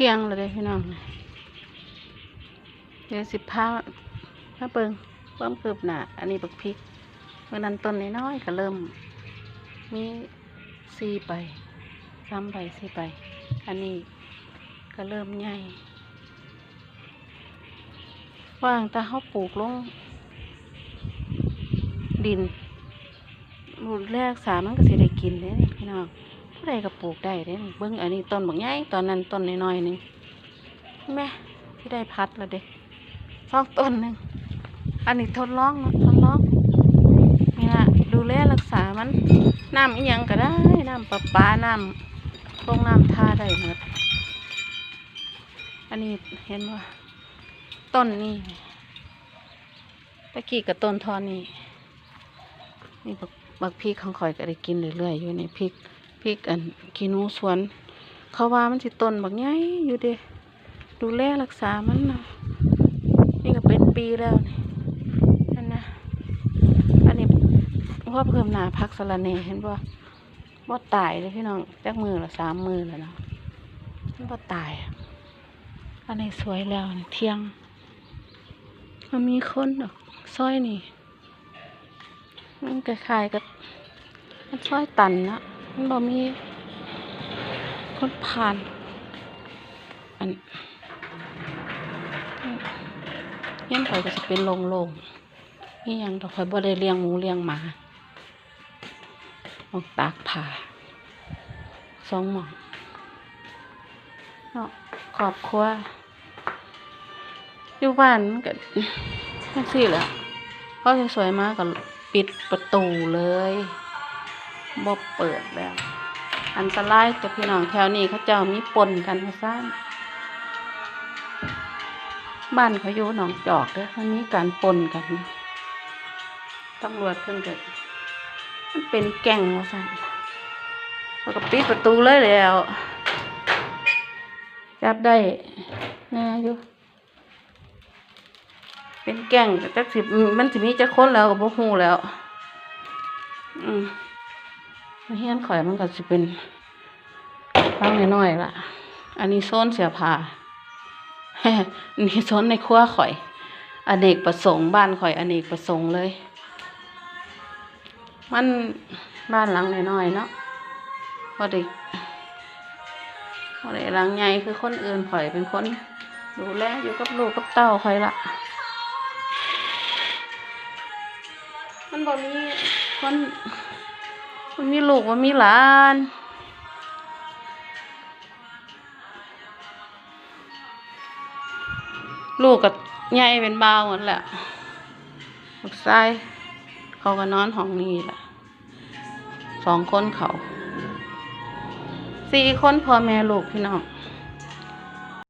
ที่ยงเลยเด้พี่น้องเดี๋ยวสิบห้าถ้าเปิงเพิ่มคืบหน้าอันนี้บักพริกเมื่อนั้นต้นน้อยๆก็เริ่ม มีสี่ใบสามใบสี่ใบอันนี้ก็เริ่มใหญ่ว่างแต่เขาปลูกลง ดินรูดแรกสามันก็สิได้กินเด้นี่พี่น้อง ผู้ใดก็ปลูกได้เด้นี่เบิ่งอันนี้ต้นบักใหญ่ตอนนั้นต้นน้อยๆหนึงเห็นไหมที่ได้พัดแล้วเด้สองต้นหนึ่งอันนี้ทดลองเนาะทดลองนี่ละดูแลรักษามันน้ำอีหยังก็ได้น้ำประปาน้ำตรงน้ำท่าได้หมดอันนี้เห็นว่าต้นนี่ตะกี้กับต้นทอนนี่นี่บักบักพริกของข่อยก็ได้กินเรื่อยๆอยู่ในพริก พริกอันกินูสวน เขาว่ามันสิต้นบักใหญ่อยู่เด้ดูแลรักษามันนะนี่ก็เป็นปีแล้วนี่นั่นนะอันนี้ว่าเพิ่มหนาพักสะระแหน่เห็นบ่ว่าตายเลยพี่น้องจักมือละสามมือแล้วเนาะว่าตาย อันนี้สวยแล้วนี่เที่ยง มันมีคนดอกซอยนี่มันคล้ายๆกับมันซอยตันนะ มันบ่มีคนผ่าน อันเยังข่อยก็จะเป็นโล่งๆนี่ยังดอกข่อยบ่ได้เลี้ยงหมูเลี้ยงหมาหมองตากผ้าสองหมองเนาะขอบครัวอยู่บ้านมันก็จังซี่แหละพอสวยๆมากก็ปิดประตูเลย บ่เปิดแล้ว อันตรายจากพี่น้องแถวนี้เขาเจ้ามีปนกันมาสร้างบ้านเขาอยู่หนองจอกเด้อมันมีการปนกันตำรวจเพิ่งเกิดมันเป็นแก่งว่าสั่นเขาก็ปิดประตูเลยแล้ว จับได้แน่อยู่เป็นแก่งแต่จักสิบมันสิมีจักคนแล้วก็บ่ฮู้แล้ว อืม เฮียนข่อยมันก็สิเป็นฟังน้อยๆล่ะ อันนี้โซนเสียผ้าอันนี้โซนในครัวข่อยอเนกประสงค์บ้านข่อยอเนกประสงค์เลย มันบ้านหลังน้อยๆเนาะพอด้พอด้หลังใหญ่คือคนอื่นข่อยเป็นคนดูแลอยู่กับลูกกับเต้าข่อยละมันบ่มีคน มันมีลูกมันมีหลานลูกกับใหญ่เป็นบ่าวหมดแหละลูกชายเขาก็นอนห้องนี้แหละสองคนเขาสี่คนพ่อแม่ลูกพี่น้อง